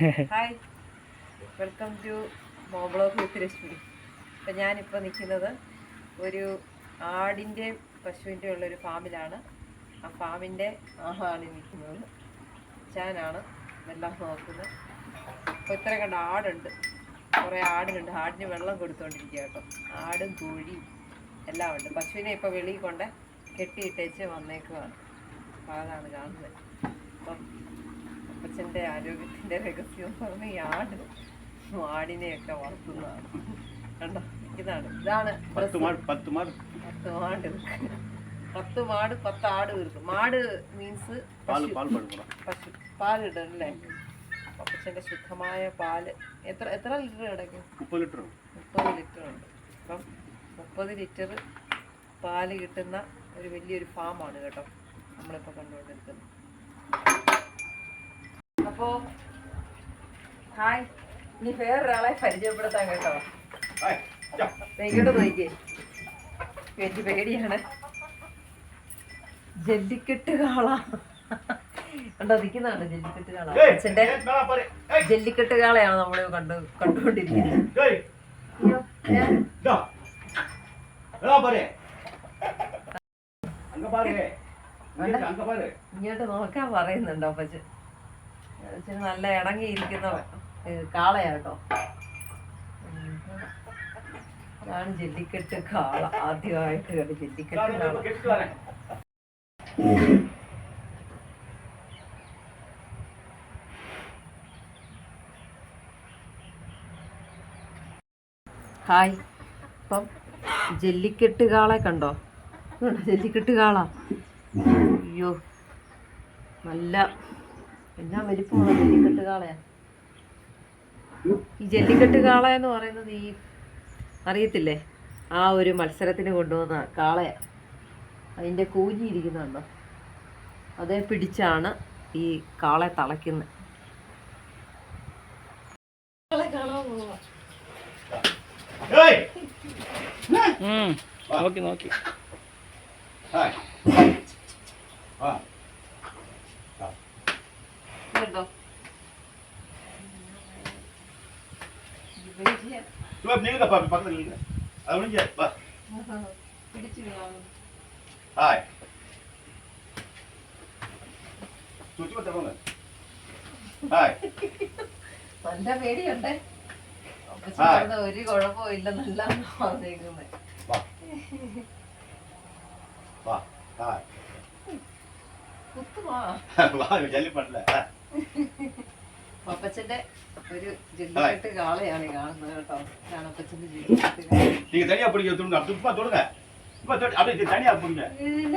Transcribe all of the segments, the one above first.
Hi welcome to moblog with Reshmi അപ്പം ഞാനിപ്പോൾ നിൽക്കുന്നത് ഒരു ആടിന്റെ പശുവിന്റെ ഉള്ളൊരു ഫാമിലാണ്. ആ ഫാമിന്റെ ആളാണ് നിൽക്കുന്നത്. ചാനാണ് വെള്ളം നോക്കുന്നത്. അപ്പോൾ ഇത്ര കണ്ട ആടുണ്ട്. കുറേ ആടിനുണ്ട്. ആടിന് വെള്ളം കൊടുത്തുകൊണ്ടിരിക്കുക കേട്ടോ. ആടും കോഴിയും എല്ലാം ഉണ്ട് പശുവിനെ ഇപ്പോൾ വെളിയിൽ കൊണ്ട് കെട്ടിയിട്ടേച്ച് വന്നേക്കുവാണ് അപ്പോൾ അതാണ് കാണുന്നത്. മനുഷ്യന്റെ ആരോഗ്യത്തിന്റെ രഹസ്യം എന്ന് പറഞ്ഞാൽ ഈ ആട് ആടിനെയൊക്കെ വളർത്തുന്നതാണ്. കണ്ടോ? ഇതാണ്. ഇതാണ് പത്ത് മാട് പത്ത് മാട്. പത്ത് മാട് പത്ത് മാട് പത്ത് ആട് ഇരിക്കും മാട് മീൻസ് പശു. പശു. പാൽ ഇടും അല്ലേ പപ്പച്ചന്റെ ശുദ്ധമായ പാൽ. എത്ര എത്ര ലിറ്റർ കിടക്കും മുപ്പത് ലിറ്റർ. മുപ്പത് ലിറ്റർ ഉണ്ട്. അപ്പം മുപ്പത് ലിറ്റർ പാൽ കിട്ടുന്ന ഒരു വലിയൊരു ഫാമാണ് കേട്ടോ നമ്മളിപ്പോൾ കണ്ടുകൊണ്ടിരിക്കുന്നത്. അപ്പോ ഹായ്. ഇനി വേറൊരാളെ പരിചയപ്പെടുത്താൻ കേട്ടോ. ഇങ്ങോട്ട് നോക്കിയേ പേടി പേടിയാണ്. ജെല്ലിക്കെട്ട് കാള കണ്ടോ നിൽക്കുന്നതാണ് ജെല്ലിക്കെട്ട് കാള അച്ഛന്റെ ജെല്ലിക്കെട്ട് കാളയാണ് നമ്മൾ കണ്ടു കണ്ടുകൊണ്ടിരിക്കുന്നത്. ഇങ്ങോട്ട് നോക്കാൻ പറയുന്നുണ്ടോ അപ്പച്ചൻ? നല്ല ഇണങ്ങിയിരിക്കുന്ന കാളയാട്ടോ. ഞാൻ ജെല്ലിക്കെട്ട് കാള. ആദ്യമായിട്ട് കണ്ട് ജെല്ലിക്കെട്ട് കാള. ഹായ്. ഇപ്പം ജെല്ലിക്കെട്ട് കാളെ കണ്ടോ? ജെല്ലിക്കെട്ട് കാള. അയ്യോ. നല്ല പിന്നെ അവർ പോണ ജെല്ലിക്കെട്ട് കാളയാ. ഈ ജെല്ലിക്കെട്ട് കാള എന്ന് പറയുന്നത് ഈ അറിയത്തില്ലേ? ആ ഒരു മത്സരത്തിന് കൊണ്ടുവന്ന കാളയാ. അതിന്റെ കൂഞ്ഞിരിക്കുന്നുണ്ടോ അതേ പിടിച്ചാണ് ഈ കാളെ തളയ്ക്കുന്നത് നോക്കി നോക്കി. ആ. நில்லுங்க பா பக்கத்துல நில்லுங்க அது முடிஞ்ச வா പിടിച്ചു കാണും ஹாய் சுத்தி பத்தவங்க ஹாய் നല്ല പേടിയുണ്ട് അപ്പച്ചി ഹായ്. പറഞ്ഞ ഒരു കുഴപ്പവും ഇല്ലെന്നല്ല പറഞ്ഞേക്കുന്നത് வா வா ஹாய் കുത്തുവാ வா ஜல்லி பண்ணல അപ്പച്ചന്റെ ഒരു ജല്ലിക്കെട്ട് കാളയാണ് ഈ കാണുന്നത് കേട്ടോ ഇതാണ് അപ്പച്ചന്റെ ജല്ലിക്കെട്ട് കാള. நீங்க தனியா பிடிக்க தொடுங்க அப்படி சும்மா தொடுங்க சும்மா தொடு அப்படியே இது தனியா பிடிங்க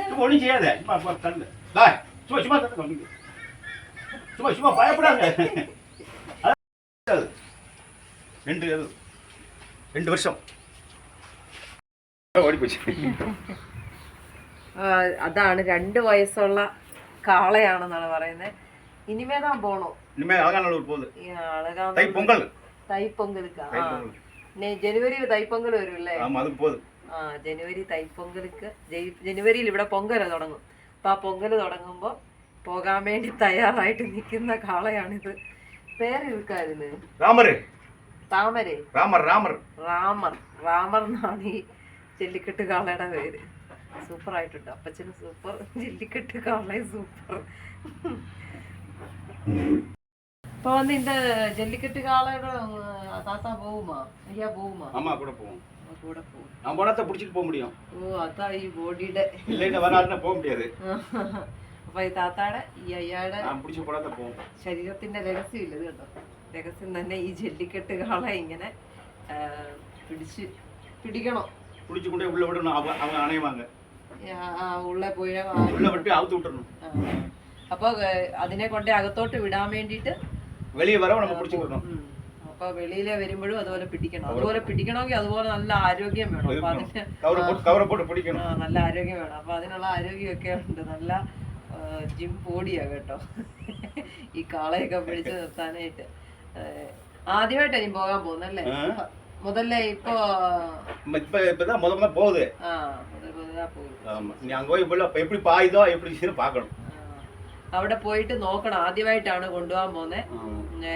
சும்மா ஒண்ணும் செய்யாத சும்மா சும்மா தள்ளு டாய் சும்மா சும்மா தள்ளு நீங்க சும்மா சும்மா பயப்படாங்க அது ரெண்டு இது ரெண்டு வருஷம் ஓடி போச்சு ആ, അതാണ് രണ്ട് വയസ്സുള്ള കാളയാണെന്നാണ് പറയുന്നത് ഇനിമേതാൻ പോണോ இனிமே அழகான ஒரு போகுது ഈ അഴകാ தை பொங்கல் തൈപ്പൊങ്കലുക്ക தை ആ பொங்கல் ഇനി ജനുവരിയിൽ തൈപ്പൊങ്കൽ വരും അല്ലേ ஆமா அது போகுது ആ ജനുവരി തൈപ്പൊങ്കലിക്ക് ജയ്- ജനുവരിയിൽ ഇവിടെ പൊങ്കൽ തുടങ്ങും അപ്പം ആ പൊങ്കൽ തുടങ്ങുമ്പോൾ പോകാൻ വേണ്ടി തയ്യാറായിട്ട് നിൽക്കുന്ന കാളയാണിത് പേര് ഇരിക്കായിരുന്നു ராமர் താമരേ ராமர் ராமர் റാമർ റാമർ എന്നാണ് ഈ ജല്ലിക്കെട്ട് കാളയുടെ പേര് സൂപ്പർ ആയിട്ടുണ്ട് അപ്പച്ചന് സൂപ്പർ ജല്ലിക്കെട്ട് കാളയും സൂപ്പർ ഇപ്പൊ വന്ന് இந்த ஜல்லிக்கட்டு காலையோட தாத்தா போகுமா ஐயா போகுமா அம்மா கூட போவோம் கூட போகும் நான் போனா தான் பிடிச்சிட்டு போக முடியும் ഓ അതാ ഈ ബോഡിയുടെ இல்லைன்னா வராதுன்னா போக முடியாது അപ്പൊ ഈ താത്താടെ ഈ അയ്യാടെ நான் பிடிச்சி போனா தான் போவோம் ശരീരത്തിന്റെ രഹസ്യം ഇല്ല ഇത് കേട്ടോ രഹസ്യം തന്നെ ഈ ജല്ലിക്കെട്ട് കാള ഇങ്ങനെ ആ, പിടിച്ച് പിടിക്കണം பிடிச்சி கொண்டே உள்ள விடணும் அவங்க அவங்க அணைவாங்க ആ, ആ, ഉള്ളെ പോയ ആ, உள்ள விட்டு அவுத்து விட்டுறணும் ആ. അപ്പൊ ഏ, അതിനെ കൊണ്ട് അകത്തോട്ട് വിടാൻ വേണ്ടിയിട്ട് வெளியே வரவும் நம்ம பிடிச்சிக்கணும் ഉം. അപ്പൊ വെളിയിലെ വരുമ്പോഴും അതുപോലെ പിടിക്കണം അതുപോലെ പിടിക്കണമെങ്കിൽ അതുപോലെ നല്ല ആരോഗ്യം വേണം അപ്പൊ അതിന് கவரை போட்டு கவரை போட்டு ആ, பிடிக்கணும் നല്ല ആരോഗ്യം വേണം അപ്പൊ അതിനുള്ള ആരോഗ്യമൊക്കെ ഉണ്ട് നല്ല ജിം ബോഡിയാ കേട്ടോ ഈ കാളയൊക്കെ പിടിച്ച് നിർത്താനായിട്ട് ഏഹ്, ആദ്യമായിട്ടാ നീ പോകാൻ പോകുന്നല്ലേ ആ. മുതലേ ഇപ്പോ நம்ம இப்ப இப்பதான் முத முத போகுது ആ മുതൽ മുതലാ പോകും ஆமா நீ அங்க போய் இப்ப எப்படி பாயுதோ எப்படி செய்யணும் பார்க்கணும் ആ. അവിടെ പോയിട്ട് നോക്കണം. ആദ്യമായിട്ടാണ് കൊണ്ടുപോകാൻ പോകുന്നത്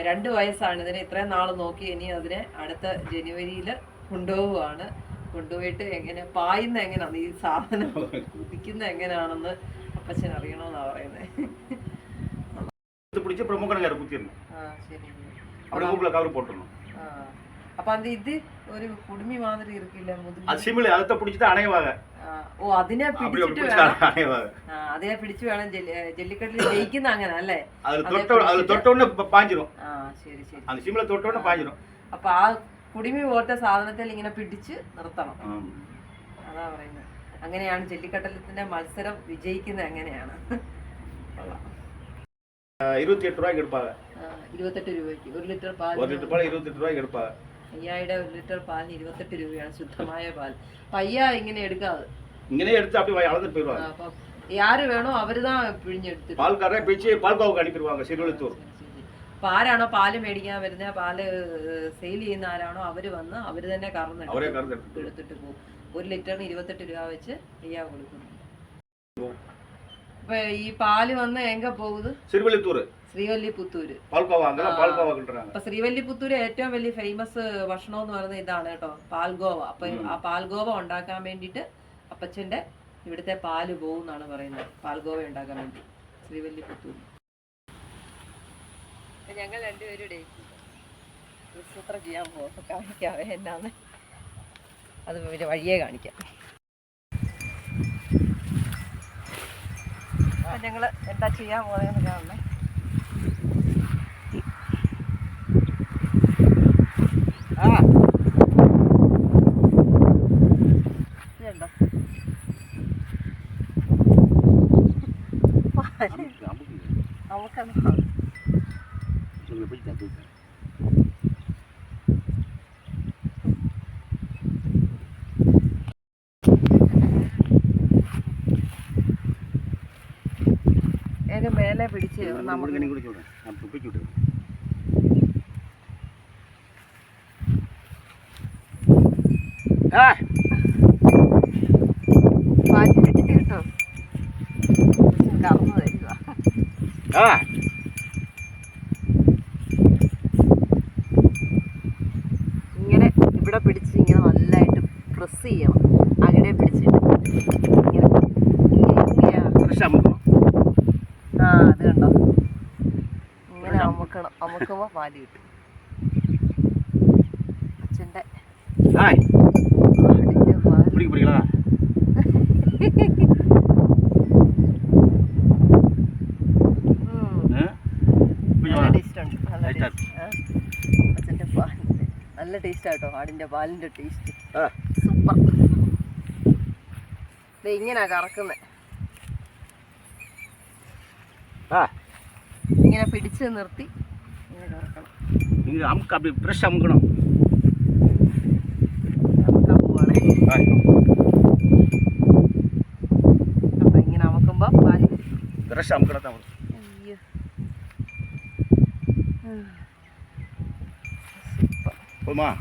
രണ്ട് വയസ്സാണ്. ഇതിനെ ഇത്രയും നാൾ നോക്കി ഇനി അതിനെ അടുത്ത ജനുവരിയിൽ കൊണ്ടുപോവുകയാണ് കൊണ്ടുപോയിട്ട് എങ്ങനെ പായുന്ന എങ്ങനെയാണ്? ഈ സാധനം കുതിക്കുന്ന എങ്ങനെയാണെന്ന് അപ്പച്ചൻ അറിയണമെന്നാ പറയുന്നത് പിടിച്ച് ആ ശരി. അവിടെ ഗൂഗിളൊക്കെ അവർ പോട്ടിരുന്നു அப்படியே மூக்கில் கவர் போட்டுடணும் ആ അപ്പൊ അത് ഇത് ഒരു കുടുമി മാതിരി ഇരിക്കില്ല മുതുകി அது சிமிழ் அதை பிடிச்சி தான் அணைவாங்க ആ, ഓ അതിനെ அப்படி அப்படி പിടിച്ചിട്ട് பிடிச்சி വേണം அணைவாங்க ആ അതിനെ പിടിച്ചു വേണം ജല്ലി ജല്ലിക്കെട്ടിൽ ജയിക്കുന്ന അങ്ങനെ അല്ലേ அது அதை தொட்ட அது பிடிச்சிட்டு- தொட்ட உடனே பா- பாஞ்சிரும் ആ ശരി ശരി அந்த சிமிழை தொட்ட உடனே பாஞ்சிரும் അപ്പൊ ആ കുടുമി പോലത്തെ സാധനത്തിൽ ഇങ്ങനെ പിടിച്ച് നിർത്തണം ஆமா. അതാ പറയുന്നത് അങ്ങനെയാണ് ജല്ലിക്കട്ടലത്തിന്റെ മത്സരം വിജയിക്കുന്നത് അങ്ങനെയാണ് കൊള്ളാം. அஹ் இருபத்தி எட்டு ரூபாய்க்கு எடுப்பாங்க ആ, ഇരുപത്തെട്ട് രൂപയ്ക്ക് ഒരു ലിറ്റർ പാൽ ஒரு லிட்டர் பால் இருபத்தெட்டு ரூபாய்க்கு எடுப்பாங்க അയ്യായുടെ ഒരു ലിറ്റർ പാലിന് ഇരുപത്തെട്ട് രൂപയാണ് ശുദ്ധമായ പാൽ അപ്പൊ അയ്യ ഇങ്ങനെ എടുക്കാതെ இங்கனே எடுத்து அப்படியே வாய் அளந்துட்டு ആ, போயிடுவாங்க അപ്പം யாரு வேணும் அவரு தான் പിഴിഞ്ഞെടുത്തിട്ട് பால்காரே பிடிச்சி பால்காவுக்கு அனுப்பிடுவாங்க சிறுவழுத்தூர் അപ്പൊ ആരാണോ പാല് മേടിക്കാൻ വരുന്ന പാല് സെയിൽ ചെയ്യുന്ന ആരാണോ അവര് വന്ന് അവര് തന്നെ കറന്നിട്ട് அவரே கறந்து எடுத்துட்டு എടുത്തിട്ട് പോകും ഒരു ലിറ്ററിന് ഇരുപത്തെട്ട് രൂപ വെച്ച് അയ്യാ കൊടുക്കുന്നു അപ്പൊ ഈ പാല് വന്ന് എങ്ക പോകുന്നത് சிறுவழுத்தூர் ശ്രീവല്ലിപുത്തൂര്. അപ്പൊ ശ്രീവല്ലിപുത്തൂര് ഏറ്റവും വലിയ ഫേമസ് ഭക്ഷണം എന്ന് പറയുന്നത് ഇതാണ് കേട്ടോ പാൽഗോവ. അപ്പൊ ആ പാൽഗോവ ഉണ്ടാക്കാൻ വേണ്ടിട്ട് അപ്പച്ചന്റെ ഇവിടുത്തെ പാൽ പോകും എന്നാണ് പറയുന്നത് പാൽഗോവ ഉണ്ടാക്കാൻ വേണ്ടി ശ്രീവല്ലിപുത്തൂര്. ഞങ്ങൾ രണ്ടുപേരുടെ കാണിക്കാവേ അത് വഴിയെ കാണിക്കാം. ഞങ്ങൾ എന്താ ചെയ്യാൻ പോകുന്നത് കാണണേ. നമുക്കത് അതിന് മേലെ പിടിച്ച് നമുക്ക് ആ! เออ ഇങ്ങനെ ഇവിടെ പിടിച്ച് ഇങ്ങനെ നല്ലതായിട്ട് പ്രസ് ചെയ്യണം. അവിടെ പിടിച്ചിട്ട്. ഇങ്ങനെ ഇങ്ങനെ ആ അത് കണ്ടോ? ഇങ്ങനെ അമുക്കണം. അമുക്കുമ്പോൾ പാൽ കിട്ടും. അച്ഛന്റെ പിടിക്കണ നല്ല ടേസ്റ്റ് ആട്ടോ ആടിന്റെ പാലിന്റെ ടേസ്റ്റ് സൂപ്പർ. ഇത് ഇങ്ങനെ കറക്കുന്നത് ഇങ്ങനെ പിടിച്ച് നിർത്തി ഇങ്ങനെ അയ്യോ. Vamos lá.